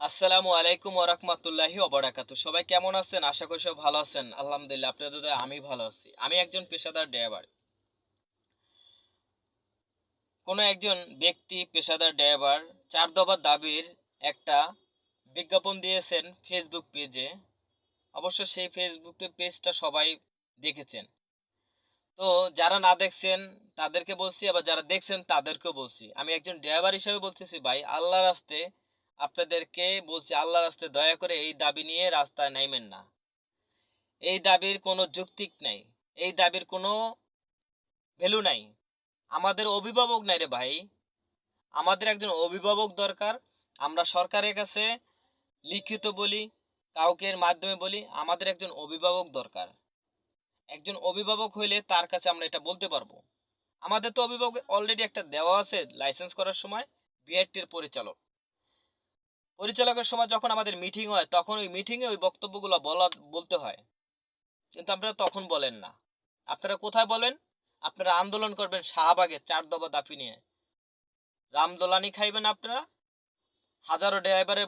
আসসালামু আলাইকুম ওরহমতুল্লাহি ওবরাকাতু সবাই কেমন আছেন? আশা করি সব ভালো আছেন। আলহামদুলিল্লাহ, আপনাদের আমি ভালো আছি। আমি একজন পেশাদার ড্রাইভার। কোনো একজন ব্যক্তি পেশাদার ড্রাইভার চার দফা দাবির একটা বিজ্ঞাপন দিয়েছেন ফেসবুক পেজে অবশ্য সেই ফেসবুক পেজটা সবাই দেখেছেন। তো যারা না দেখছেন, তাদেরকে বলছি, আবার যারা দেখছেন, তাদেরকেও বলছি। আমি একজন ড্রাইভার হিসেবে বলতেছি, ভাই আল্লাহ রাস্তে আপনাদেরকে বলছি আল্লাহ রাস্তে দয়া করে এই দাবি নিয়ে রাস্তায় নাইবেন না। এই দাবির কোনো যৌক্তিক নাই। এই দাবির কোনো ভ্যালু নাই। আমাদের অভিভাবক নাই রে ভাই। আমাদের একজন অভিভাবক দরকার। আমরা সরকারের কাছে লিখিত বলি কাউকের মাধ্যমে বলি, আমাদের একজন অভিভাবক দরকার। একজন অভিভাবক হইলে তার কাছে আমরা এটা বলতে পারব। আমাদের তো অভিভাবক অলরেডি একটা দেওয়া আছে লাইসেন্স করার সময় বিআরটির পরিচালক। পরিচালকের সময় যখন আমাদের মিটিং হয়, তখন ওই মিটিংয়ে ওই বক্তব্যগুলো বলা, বলতে হয়। কিন্তু আপনারা তখন বলেন না। আপনারা কোথায় বলেন? আপনারা আন্দোলন করবেন শাহবাগে চার দফা দাপি নিয়ে। রামদোলানি খাইবেন আপনারা। হাজারো ড্রাইভারের